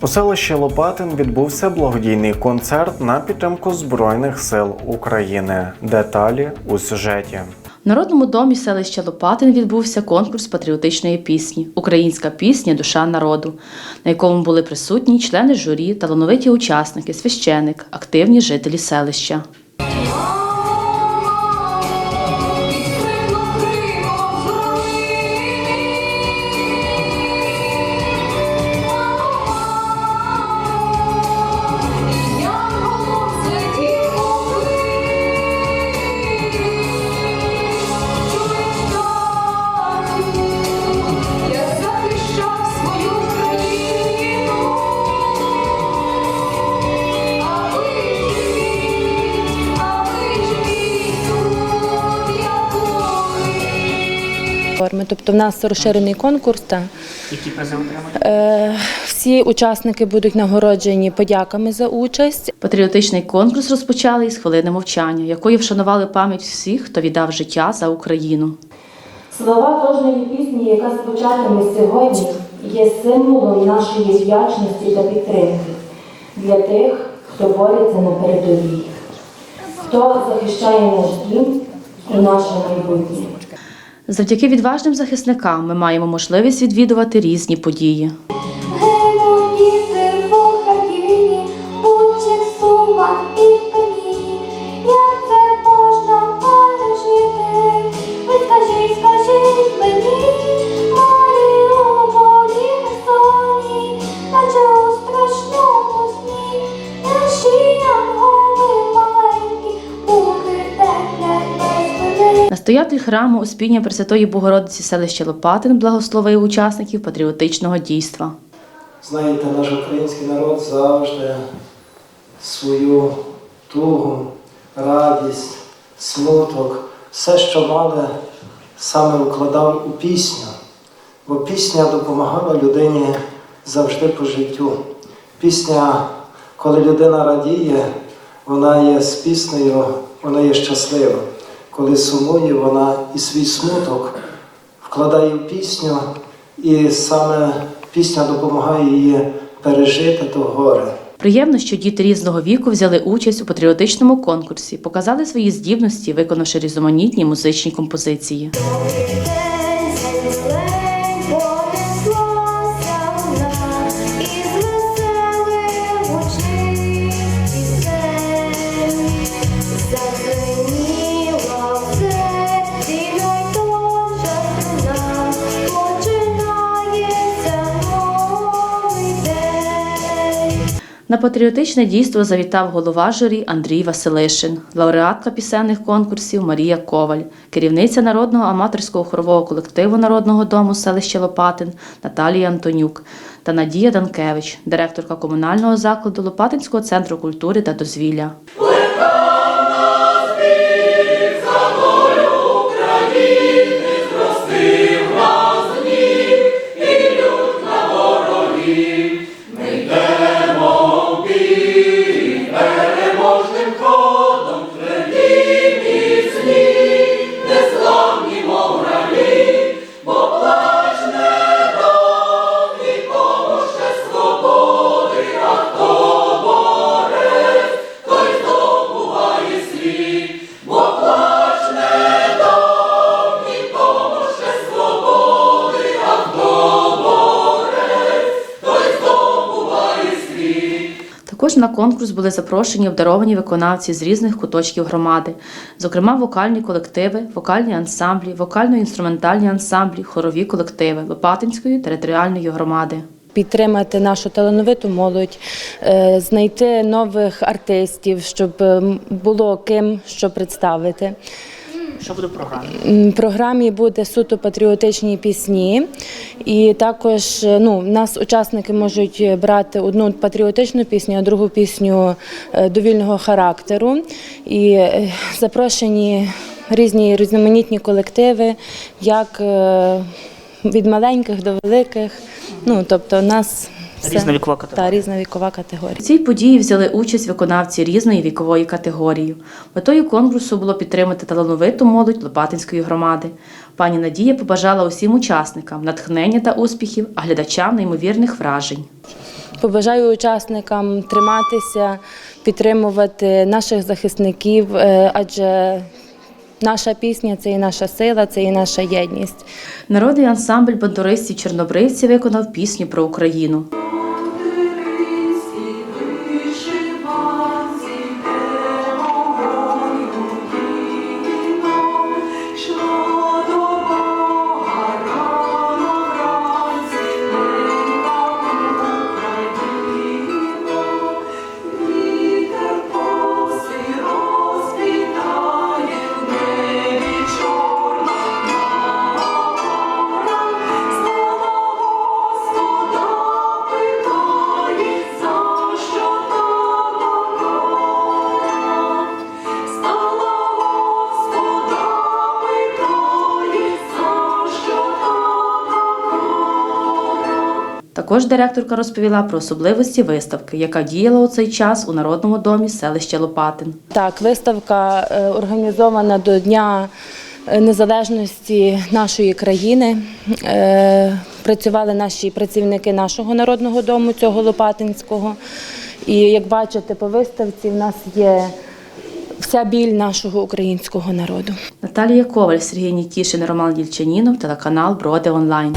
У селищі Лопатин відбувся благодійний концерт на підтримку Збройних сил України. Деталі у сюжеті. Народному домі селища Лопатин відбувся конкурс патріотичної пісні Українська пісня Душа народу, на якому були присутні члени журі, талановиті учасники, священик, активні жителі селища. Колись. Тобто в нас розширений конкурс. Та. Які призи? Е, всі учасники будуть нагороджені подяками за участь. Патріотичний конкурс розпочали із хвилини мовчання, якою вшанували пам'ять всіх, хто віддав життя за Україну. Слова кожної пісні, яка звучатиме сьогодні, є символом нашої вдячності та підтримки для тих, хто бореться на передовій, хто захищає наш дім і наше майбутнє. Завдяки відважним захисникам ми маємо можливість відвідувати різні події. Геймо вітер в Україні, Сума і Настоятель храму Успіння Пресвятої Богородиці селища Лопатин благословив учасників патріотичного дійства. Знаєте, наш український народ завжди свою тугу, радість, смуток, все, що мали, саме вкладав у пісню. Бо пісня допомагала людині завжди по життю. Пісня, коли людина радіє, вона є з піснею, вона є щаслива. Коли сумує, вона і свій смуток вкладає в пісню, і саме пісня допомагає їй пережити то горе. Приємно, що діти різного віку взяли участь у патріотичному конкурсі, показали свої здібності, виконавши різноманітні музичні композиції. На патріотичне дійство завітав голова журі Андрій Василишин, лауреатка пісенних конкурсів Марія Коваль, керівниця народного аматорського хорового колективу Народного дому селища Лопатин Наталія Антонюк та Надія Данкевич, директорка комунального закладу Лопатинського центру культури та дозвілля. Також на конкурс були запрошені обдаровані виконавці з різних куточків громади, зокрема вокальні колективи, вокальні ансамблі, вокально-інструментальні ансамблі, хорові колективи Лопатинської територіальної громади. Підтримати нашу талановиту молодь, е, знайти нових артистів, щоб було ким що представити. Що буде в програмі? В програмі буде суто патріотичні пісні, і також е, ну, нас учасники можуть брати одну патріотичну пісню, а другу пісню е, довільного характеру. І е, запрошені різні різноманітні колективи, як е, від маленьких до великих. Ну, тобто, нас все- Різна вікова категорія. Та, різна вікова категорія. У цій події взяли участь виконавці різної вікової категорії. Метою конкурсу було підтримати талановиту молодь Лопатинської громади. Пані Надія побажала усім учасникам натхнення та успіхів, а глядачам неймовірних вражень. Побажаю учасникам триматися, підтримувати наших захисників, е, адже наша пісня це і наша сила, це і наша єдність. Народний ансамбль бандуристів чорнобривці виконав пісню про Україну. Також директорка розповіла про особливості виставки, яка діяла у цей час у народному домі селища Лопатин. Так, виставка е, організована до Дня е, незалежності нашої країни. Е, Працювали наші працівники нашого народного дому, цього Лопатинського. І як бачите, по виставці в нас є вся біль нашого українського народу. Наталія Коваль, Сергій Нікішин, Роман Дільчанінов, телеканал Броди Онлайн.